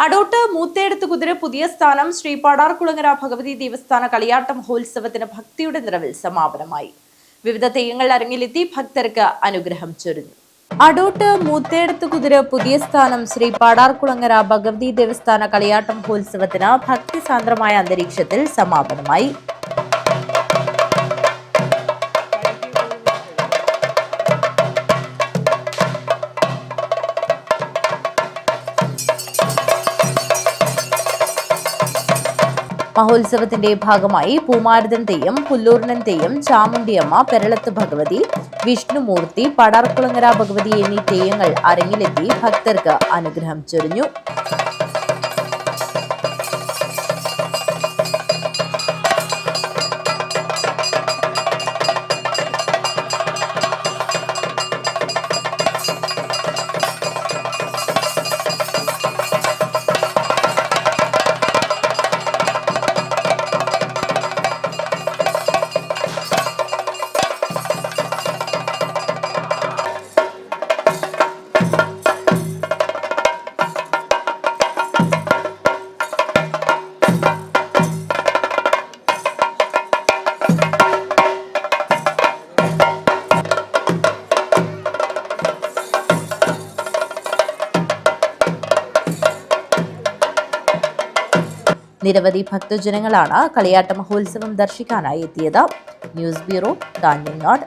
അടോട്ട് മൂത്തേടത്ത് കുതിര പുതിയ സ്ഥാനം ശ്രീ പാടാർകുളങ്ങര ഭഗവതി ദേവസ്ഥാന കളിയാട്ട മഹോത്സവത്തിന് ഭക്തിയുടെ നിറവിൽ സമാപനമായി. വിവിധ തെയ്യങ്ങൾ അരങ്ങിലെത്തി ഭക്തർക്ക് അനുഗ്രഹം ചൊരിഞ്ഞു. അടോട്ട് മൂത്തേടത്ത് കുതിര പുതിയ സ്ഥാനം ശ്രീ പാടാർകുളങ്ങര ഭഗവതി ദേവസ്ഥാന കളിയാട്ട മഹോത്സവത്തിന് ഭക്തിസാന്ദ്രമായ അന്തരീക്ഷത്തിൽ സമാപനമായി. മഹോത്സവത്തിന്റെ ഭാഗമായി പൂമാരുതൻ തെയ്യം പുല്ലൂർണൻ തെയ്യം ചാമുണ്ടിയമ്മ പെരളത്ത് ഭഗവതി വിഷ്ണുമൂർത്തി പടാർക്കുളങ്ങര ഭഗവതി എന്നീ തെയ്യങ്ങൾ അരങ്ങിലെത്തി ഭക്തർക്ക് അനുഗ്രഹം ചൊരിഞ്ഞു. നിരവധി ഭക്തജനങ്ങളാണ് കളിയാട്ട മഹോത്സവം ദർശിക്കാനായി എത്തിയത്. News bureau Kanhangad